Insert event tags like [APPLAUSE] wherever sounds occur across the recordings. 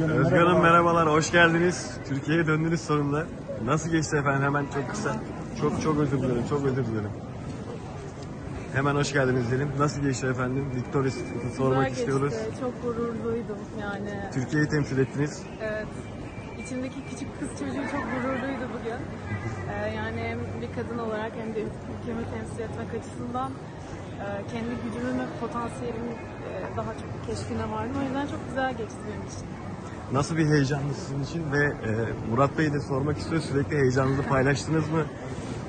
Özgür Hanım merhabalar, hoş geldiniz. Türkiye'ye döndünüz sonunda. Nasıl geçti efendim? Hemen çok kısa. Çok çok özür dilerim, çok özür dilerim. Hemen hoş geldiniz diyelim. Nasıl geçti efendim? Victorious sormak Güzel istiyoruz. geçti. Çok gururluydum yani. Türkiye'yi temsil ettiniz. Evet. İçimdeki küçük kız çocuğu çok gururluydu bugün. Ee, yani hem bir kadın olarak hem de ülkemi temsil etmek açısından e, kendi gücümün ve potansiyelimin e, daha çok keşfine vardım. O yüzden çok güzel geçti benim için. Nasıl bir heyecanlı sizin için ve e, Murat Bey de sormak istiyor. Sürekli heyecanınızı paylaştınız mı?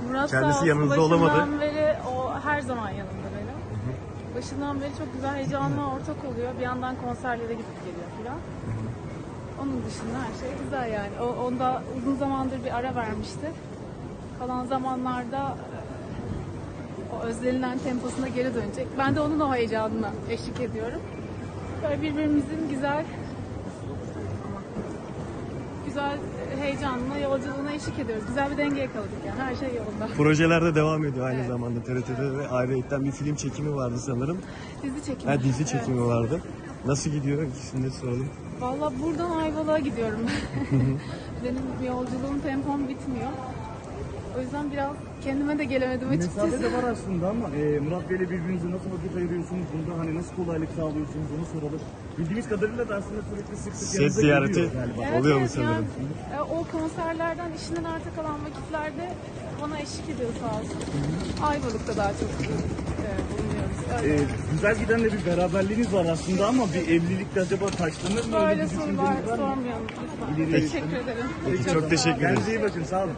Murat Kendisi sağ olsun yanınızda başından olamadı. beri o her zaman yanımda benim. Başından beri çok güzel heyecanla ortak oluyor. Bir yandan konserlere gidip geliyor falan. Onun dışında her şey güzel yani. O, onda uzun zamandır bir ara vermişti. Kalan zamanlarda e, o özlenilen temposuna geri dönecek. Ben de onun o heyecanına eşlik ediyorum. Böyle birbirimizin güzel güzel heyecanla yolculuğuna eşlik ediyoruz. Güzel bir denge yakaladık yani. Her şey yolunda. Projelerde devam ediyor aynı Evet. zamanda TRT'de ve ayrıyetten bir film çekimi vardı sanırım. Dizi çekimi. Ha, dizi çekimi vardı. Nasıl gidiyor? İkisini de soralım. Valla buradan Ayvalık'a gidiyorum. [LAUGHS] Benim yolculuğum tempom bitmiyor. O yüzden biraz kendime de gelemedim açıkçası. Mesafe de var aslında ama e, Murat Bey'le birbirinize nasıl vakit ayırıyorsunuz? Bunda hani nasıl kolaylık sağlıyorsunuz onu soralım. Bildiğimiz kadarıyla da aslında sürekli sık sık Set yanınıza ziyareti geliyor galiba. oluyor mu sanırım? Yani, e, o konserlerden işinden arta kalan vakitlerde bana eşlik ediyor sağ olsun. Ayvalık'ta daha çok e, bulunuyoruz. Öyle. E, güzel giden de bir beraberliğiniz var aslında ama bir evlilikte acaba taşlanır mı? Öyle Böyle sorular düşünceniz var mı? sormayalım lütfen. İleri- Teşekkür ederim. Peki, çok teşekkür ederiz. Kendinize iyi bakın sağ olun.